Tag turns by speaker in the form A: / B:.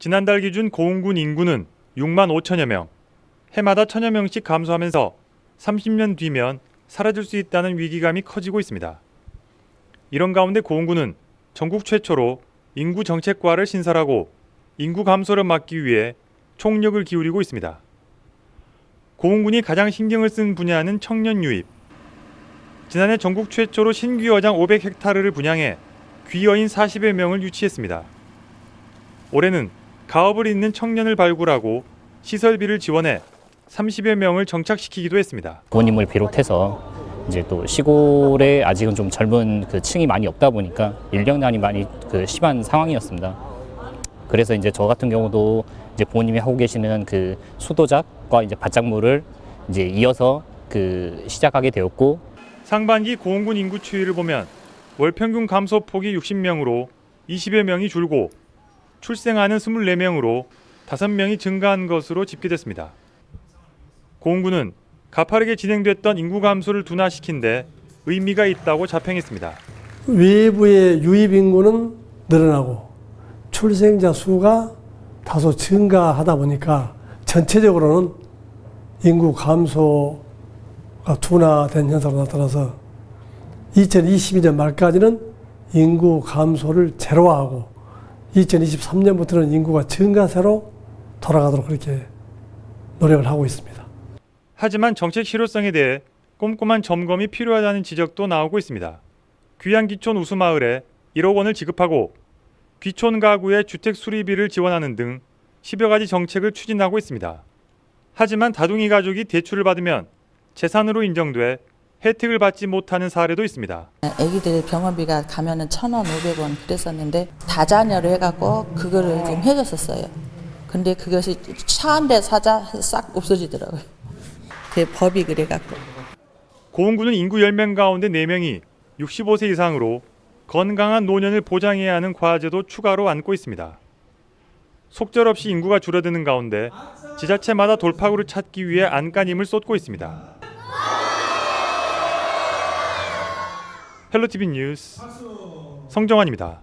A: 지난달 기준 고흥군 인구는 6만 5천여 명. 해마다 천여 명씩 감소하면서 30년 뒤면 사라질 수 있다는 위기감이 커지고 있습니다. 이런 가운데 고흥군은 전국 최초로 인구 정책과를 신설하고 인구 감소를 막기 위해 총력을 기울이고 있습니다. 고흥군이 가장 신경을 쓴 분야는 청년 유입. 지난해 전국 최초로 신규어장 500헥타르를 분양해 귀여인 40여 명을 유치했습니다. 올해는 가업을 잇는 청년을 발굴하고 시설비를 지원해 30여 명을 정착시키기도 했습니다.
B: 부모님을 비롯해서 이제 또 시골에 아직은 좀 젊은 그 층이 많이 없다 보니까 인력난이 많이 그 심한 상황이었습니다. 그래서 이제 저 같은 경우도 이제 부모님이 하고 계시는 그 수도작과 이제 바짝물을 이제 이어서 그 시작하게 되었고
A: 상반기 고흥군 인구 추이를 보면 월 평균 감소폭이 60명으로 20여 명이 줄고 출생하는 24명으로 5명이 증가한 것으로 집계됐습니다. 고흥군은 가파르게 진행됐던 인구 감소를 둔화시킨 데 의미가 있다고 자평했습니다.
C: 외부의 유입 인구는 늘어나고 출생자 수가 다소 증가하다 보니까 전체적으로는 인구 감소가 둔화된 현상으로 나타나서 2022년 말까지는 인구 감소를 제로화하고 2023년부터는 인구가 증가세로 돌아가도록 그렇게 노력을 하고 있습니다.
A: 하지만 정책 실효성에 대해 꼼꼼한 점검이 필요하다는 지적도 나오고 있습니다. 귀양기촌 우수마을에 1억 원을 지급하고 귀촌 가구의 주택 수리비를 지원하는 등 10여 가지 정책을 추진하고 있습니다. 하지만 다둥이 가족이 대출을 받으면 재산으로 인정돼 혜택을 받지 못하는 사례도 있습니다.
D: 아기들 병원비가 가면은 천 원, 오백 원 그랬었는데 다자녀를 해갖고 그거를 좀 해줬었어요. 근데 그것이 차 한 대 사자 싹 없어지더라고요. 그 법이 그래갖고.
A: 고흥군은 인구 10명 가운데 4명이 65세 이상으로 건강한 노년을 보장해야 하는 과제도 추가로 안고 있습니다. 속절없이 인구가 줄어드는 가운데 지자체마다 돌파구를 찾기 위해 안간힘을 쏟고 있습니다. 헬로티비 뉴스 성정환입니다.